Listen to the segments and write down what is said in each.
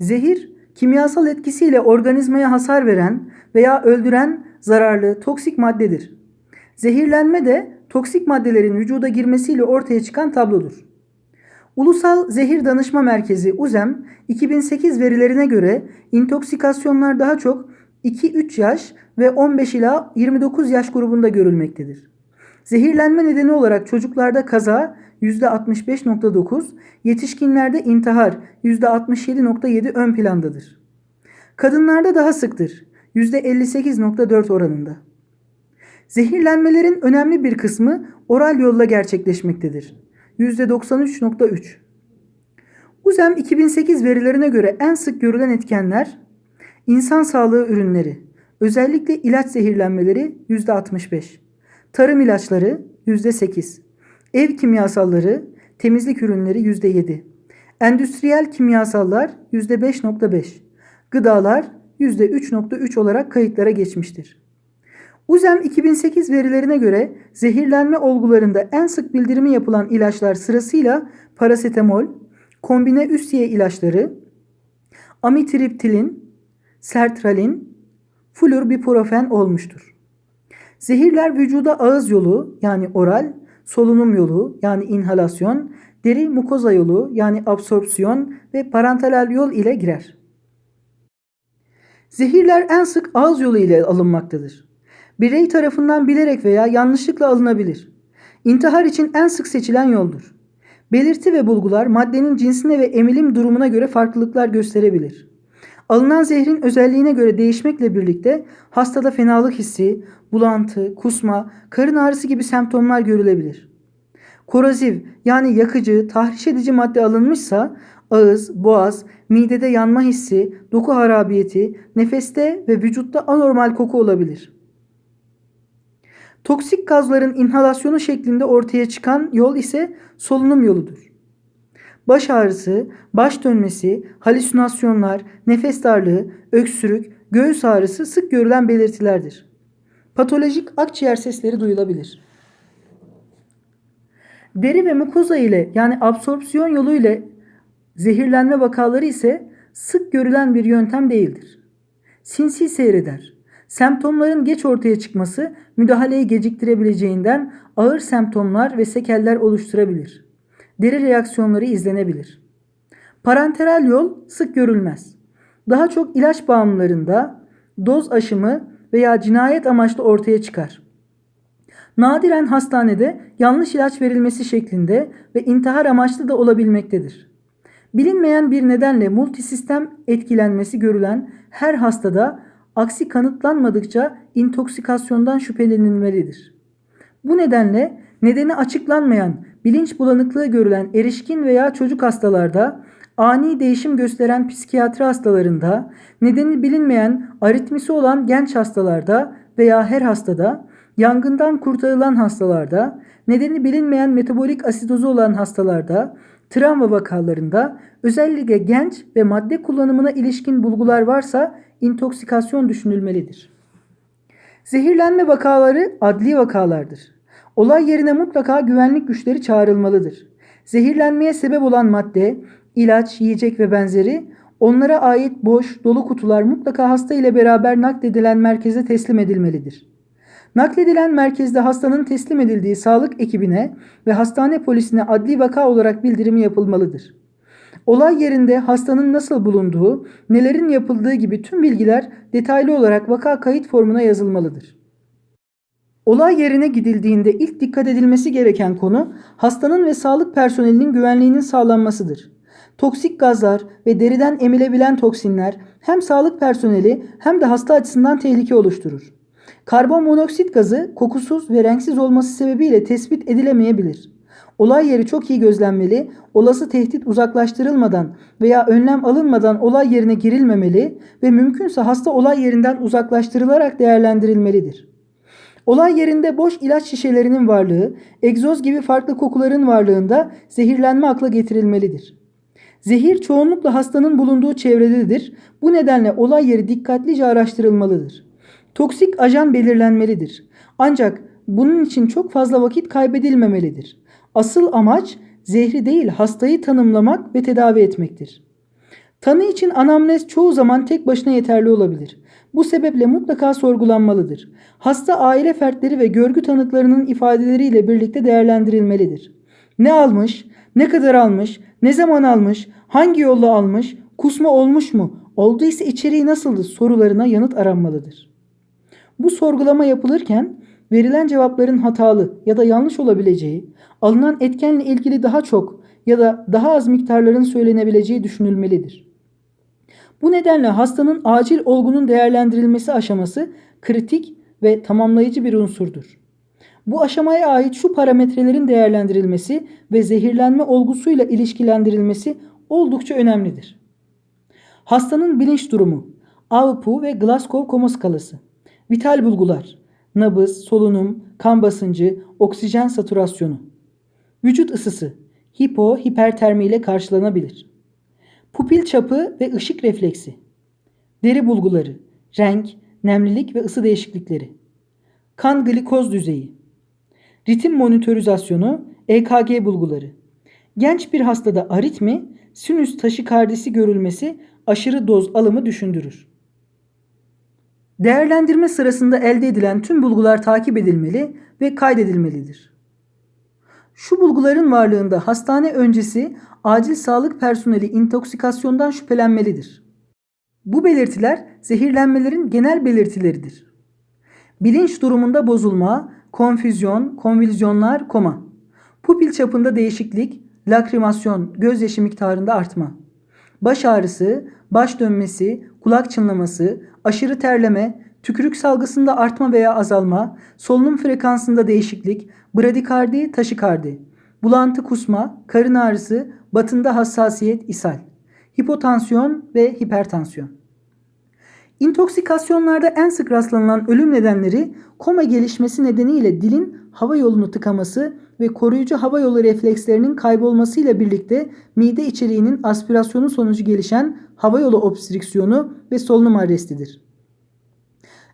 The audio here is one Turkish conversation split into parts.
Zehir, kimyasal etkisiyle organizmaya hasar veren veya öldüren zararlı toksik maddedir. Zehirlenme de toksik maddelerin vücuda girmesiyle ortaya çıkan tablodur. Ulusal Zehir Danışma Merkezi UZEM 2008 verilerine göre intoksikasyonlar daha çok 2-3 yaş ve 15 ila 29 yaş grubunda görülmektedir. Zehirlenme nedeni olarak çocuklarda kaza %65.9, yetişkinlerde intihar %67.7 ön plandadır. Kadınlarda daha sıktır %58.4 oranında. Zehirlenmelerin önemli bir kısmı oral yolla gerçekleşmektedir. %93.3. UZEM 2008 verilerine göre en sık görülen etkenler insan sağlığı ürünleri, özellikle ilaç zehirlenmeleri %65, tarım ilaçları %8, ev kimyasalları, temizlik ürünleri %7, endüstriyel kimyasallar %5.5, gıdalar %3.3 olarak kayıtlara geçmiştir. UZEM 2008 verilerine göre zehirlenme olgularında en sık bildirimi yapılan ilaçlar sırasıyla parasetamol, kombine üstiye ilaçları, amitriptilin, sertralin, flurbiprofen olmuştur. Zehirler vücuda ağız yolu yani oral, solunum yolu yani inhalasyon, deri mukoza yolu yani absorpsiyon ve parenteral yol ile girer. Zehirler en sık ağız yolu ile alınmaktadır. Birey tarafından bilerek veya yanlışlıkla alınabilir. İntihar için en sık seçilen yoldur. Belirti ve bulgular maddenin cinsine ve emilim durumuna göre farklılıklar gösterebilir. Alınan zehrin özelliğine göre değişmekle birlikte hastada fenalık hissi, bulantı, kusma, karın ağrısı gibi semptomlar görülebilir. Korozif yani yakıcı, tahriş edici madde alınmışsa ağız, boğaz, midede yanma hissi, doku harabiyeti, nefeste ve vücutta anormal koku olabilir. Toksik gazların inhalasyonu şeklinde ortaya çıkan yol ise solunum yoludur. Baş ağrısı, baş dönmesi, halüsinasyonlar, nefes darlığı, öksürük, göğüs ağrısı sık görülen belirtilerdir. Patolojik akciğer sesleri duyulabilir. Deri ve mukoza ile yani absorpsiyon yolu ile zehirlenme vakaları ise sık görülen bir yöntem değildir. Sinsi seyreder. Semptomların geç ortaya çıkması müdahaleyi geciktirebileceğinden ağır semptomlar ve sekeller oluşturabilir. Deri reaksiyonları izlenebilir. Parenteral yol sık görülmez. Daha çok ilaç bağımlılarında doz aşımı veya cinayet amaçlı ortaya çıkar. Nadiren hastanede yanlış ilaç verilmesi şeklinde ve intihar amaçlı da olabilmektedir. Bilinmeyen bir nedenle multisistem etkilenmesi görülen her hastada aksi kanıtlanmadıkça intoksikasyondan şüphelenilmelidir. Bu nedenle nedeni açıklanmayan bilinç bulanıklığı görülen erişkin veya çocuk hastalarda, ani değişim gösteren psikiyatri hastalarında, nedeni bilinmeyen aritmisi olan genç hastalarda veya her hastada, yangından kurtarılan hastalarda, nedeni bilinmeyen metabolik asidozu olan hastalarda, travma vakalarında özellikle genç ve madde kullanımına ilişkin bulgular varsa intoksikasyon düşünülmelidir. Zehirlenme vakaları adli vakalardır. Olay yerine mutlaka güvenlik güçleri çağrılmalıdır. Zehirlenmeye sebep olan madde, ilaç, yiyecek ve benzeri onlara ait boş, dolu kutular mutlaka hasta ile beraber nakledilen merkeze teslim edilmelidir. Nakledilen merkezde hastanın teslim edildiği sağlık ekibine ve hastane polisine adli vaka olarak bildirimi yapılmalıdır. Olay yerinde hastanın nasıl bulunduğu, nelerin yapıldığı gibi tüm bilgiler detaylı olarak vaka kayıt formuna yazılmalıdır. Olay yerine gidildiğinde ilk dikkat edilmesi gereken konu hastanın ve sağlık personelinin güvenliğinin sağlanmasıdır. Toksik gazlar ve deriden emilebilen toksinler hem sağlık personeli hem de hasta açısından tehlike oluşturur. Karbon monoksit gazı kokusuz ve renksiz olması sebebiyle tespit edilemeyebilir. Olay yeri çok iyi gözlenmeli, olası tehdit uzaklaştırılmadan veya önlem alınmadan olay yerine girilmemeli ve mümkünse hasta olay yerinden uzaklaştırılarak değerlendirilmelidir. Olay yerinde boş ilaç şişelerinin varlığı, egzoz gibi farklı kokuların varlığında zehirlenme akla getirilmelidir. Zehir çoğunlukla hastanın bulunduğu çevrededir. Bu nedenle olay yeri dikkatlice araştırılmalıdır. Toksik ajan belirlenmelidir. Ancak bunun için çok fazla vakit kaybedilmemelidir. Asıl amaç zehri değil hastayı tanımlamak ve tedavi etmektir. Tanı için anamnez çoğu zaman tek başına yeterli olabilir. Bu sebeple mutlaka sorgulanmalıdır. Hasta aile fertleri ve görgü tanıklarının ifadeleriyle birlikte değerlendirilmelidir. Ne almış, ne kadar almış, ne zaman almış, hangi yolla almış, kusma olmuş mu, olduysa içeriği nasıldı sorularına yanıt aranmalıdır. Bu sorgulama yapılırken verilen cevapların hatalı ya da yanlış olabileceği, alınan etkenle ilgili daha çok ya da daha az miktarların söylenebileceği düşünülmelidir. Bu nedenle hastanın acil olgunun değerlendirilmesi aşaması kritik ve tamamlayıcı bir unsurdur. Bu aşamaya ait şu parametrelerin değerlendirilmesi ve zehirlenme olgusuyla ilişkilendirilmesi oldukça önemlidir. Hastanın bilinç durumu, AVPU ve Glasgow koma skalası, vital bulgular, nabız, solunum, kan basıncı, oksijen satürasyonu, vücut ısısı, hipo, hipertermi ile karşılanabilir. Pupil çapı ve ışık refleksi, deri bulguları, renk, nemlilik ve ısı değişiklikleri, kan glikoz düzeyi, ritim monitorizasyonu, EKG bulguları, genç bir hastada aritmi, sinüs taşikardisi görülmesi aşırı doz alımı düşündürür. Değerlendirme sırasında elde edilen tüm bulgular takip edilmeli ve kaydedilmelidir. Şu bulguların varlığında hastane öncesi acil sağlık personeli intoksikasyondan şüphelenmelidir. Bu belirtiler zehirlenmelerin genel belirtileridir. Bilinç durumunda bozulma, konfüzyon, konvülzyonlar, koma. Pupil çapında değişiklik, lakrimasyon, gözyaşı miktarında artma. Baş ağrısı, baş dönmesi, kulak çınlaması, aşırı terleme, tükürük salgısında artma veya azalma, solunum frekansında değişiklik, bradikardi, taşikardi, bulantı kusma, karın ağrısı, batında hassasiyet, ishal, hipotansiyon ve hipertansiyon. İntoksikasyonlarda en sık rastlanılan ölüm nedenleri koma gelişmesi nedeniyle dilin hava yolunu tıkaması ve koruyucu hava yolu reflekslerinin kaybolmasıyla birlikte mide içeriğinin aspirasyonu sonucu gelişen hava yolu obstrüksiyonu ve solunum arrestidir.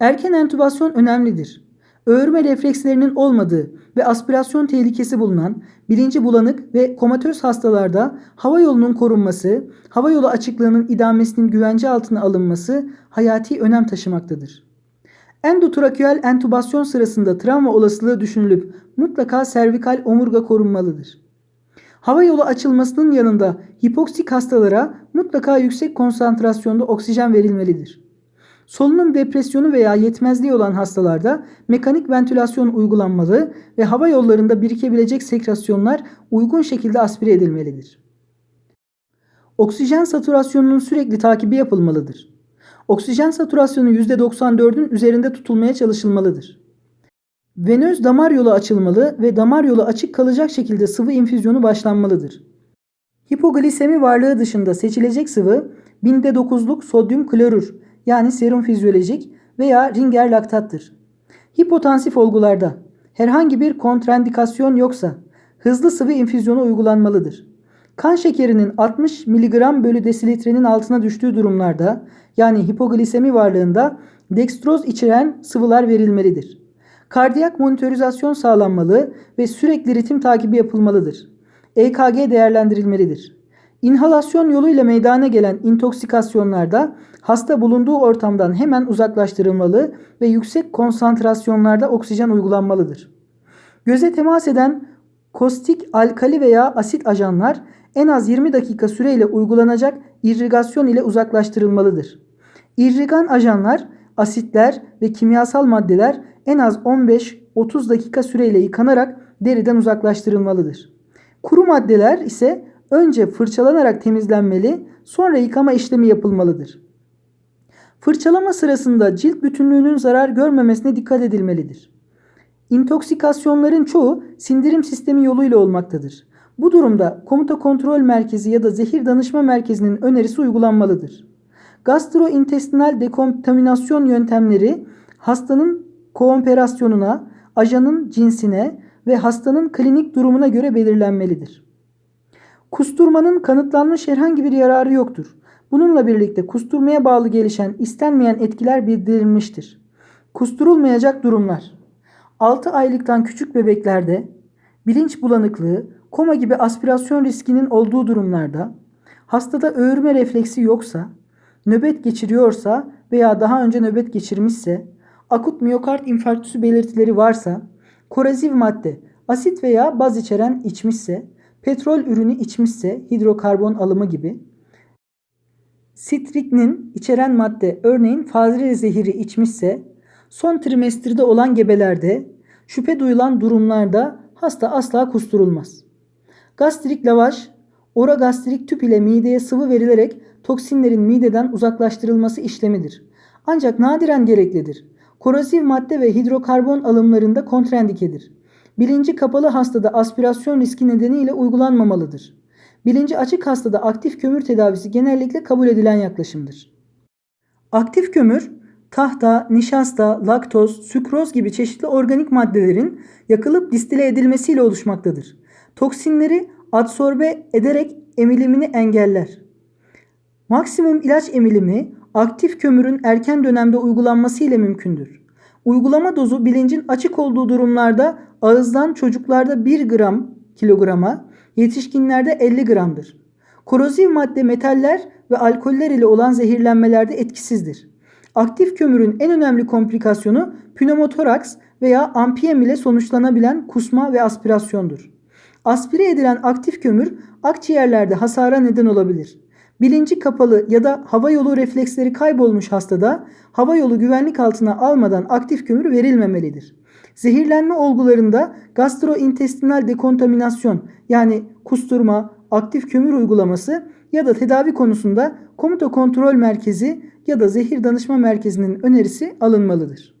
Erken entübasyon önemlidir. Öğürme reflekslerinin olmadığı ve aspirasyon tehlikesi bulunan bilinci bulanık ve komatöz hastalarda hava yolunun korunması, hava yolu açıklığının idamesinin güvence altına alınması hayati önem taşımaktadır. Endotraküel entübasyon sırasında travma olasılığı düşünülüp mutlaka servikal omurga korunmalıdır. Hava yolu açılmasının yanında hipoksik hastalara mutlaka yüksek konsantrasyonda oksijen verilmelidir. Solunum depresyonu veya yetmezliği olan hastalarda mekanik ventilasyon uygulanmalı ve hava yollarında birikebilecek sekrasyonlar uygun şekilde aspire edilmelidir. Oksijen satürasyonunun sürekli takibi yapılmalıdır. Oksijen satürasyonu %94'ün üzerinde tutulmaya çalışılmalıdır. Venöz damar yolu açılmalı ve damar yolu açık kalacak şekilde sıvı infüzyonu başlanmalıdır. Hipoglisemi varlığı dışında seçilecek sıvı binde 9'luk sodyum klorür yani serum fizyolojik veya ringer laktattır. Hipotansif olgularda herhangi bir kontraindikasyon yoksa hızlı sıvı infüzyonu uygulanmalıdır. Kan şekerinin 60 mg bölü desilitrenin altına düştüğü durumlarda yani hipoglisemi varlığında dekstroz içeren sıvılar verilmelidir. Kardiyak monitorizasyon sağlanmalı ve sürekli ritim takibi yapılmalıdır. EKG değerlendirilmelidir. İnhalasyon yoluyla meydana gelen intoksikasyonlarda hasta bulunduğu ortamdan hemen uzaklaştırılmalı ve yüksek konsantrasyonlarda oksijen uygulanmalıdır. Göze temas eden kostik, alkali veya asit ajanlar en az 20 dakika süreyle uygulanacak irrigasyon ile uzaklaştırılmalıdır. İrrigan ajanlar, asitler ve kimyasal maddeler en az 15-30 dakika süreyle yıkanarak deriden uzaklaştırılmalıdır. Kuru maddeler ise önce fırçalanarak temizlenmeli, sonra yıkama işlemi yapılmalıdır. Fırçalama sırasında cilt bütünlüğünün zarar görmemesine dikkat edilmelidir. İntoksikasyonların çoğu sindirim sistemi yoluyla olmaktadır. Bu durumda komuta kontrol merkezi ya da zehir danışma merkezinin önerisi uygulanmalıdır. Gastrointestinal dekontaminasyon yöntemleri hastanın kooperasyonuna, ajanın cinsine ve hastanın klinik durumuna göre belirlenmelidir. Kusturmanın kanıtlanmış herhangi bir yararı yoktur. Bununla birlikte kusturmaya bağlı gelişen istenmeyen etkiler bildirilmiştir. Kusturulmayacak durumlar 6 aylıktan küçük bebeklerde bilinç bulanıklığı, koma gibi aspirasyon riskinin olduğu durumlarda, Hastada öğürme refleksi yoksa, nöbet geçiriyorsa veya daha önce nöbet geçirmişse, akut miyokard infarktüsü belirtileri varsa, korozif madde, asit veya baz içeren içmişse, petrol ürünü içmişse, hidrokarbon alımı gibi, sitriknin içeren madde örneğin fazla zehiri içmişse, son trimestrde olan gebelerde, şüphe duyulan durumlarda hasta asla kusturulmaz. Gastrik lavaş, orogastrik tüp ile mideye sıvı verilerek toksinlerin mideden uzaklaştırılması işlemidir. Ancak nadiren gereklidir. Korozif madde ve hidrokarbon alımlarında kontrendikedir. Bilinci kapalı hastada aspirasyon riski nedeniyle uygulanmamalıdır. Bilinci açık hastada aktif kömür tedavisi genellikle kabul edilen yaklaşımdır. Aktif kömür, tahta, nişasta, laktoz, sükroz gibi çeşitli organik maddelerin yakılıp distile edilmesiyle oluşmaktadır. Toksinleri adsorbe ederek emilimini engeller. Maksimum ilaç emilimi aktif kömürün erken dönemde uygulanması ile mümkündür. Uygulama dozu bilincin açık olduğu durumlarda ağızdan çocuklarda 1 gram kilograma, yetişkinlerde 50 gramdır. Korozif madde metaller ve alkoller ile olan zehirlenmelerde etkisizdir. Aktif kömürün en önemli komplikasyonu pneumotoraks veya ampiyem ile sonuçlanabilen kusma ve aspirasyondur. Aspire edilen aktif kömür akciğerlerde hasara neden olabilir. Bilinci kapalı ya da hava yolu refleksleri kaybolmuş hastada hava yolu güvenlik altına almadan aktif kömür verilmemelidir. Zehirlenme olgularında gastrointestinal dekontaminasyon yani kusturma, aktif kömür uygulaması ya da tedavi konusunda komuta kontrol merkezi ya da zehir danışma merkezinin önerisi alınmalıdır.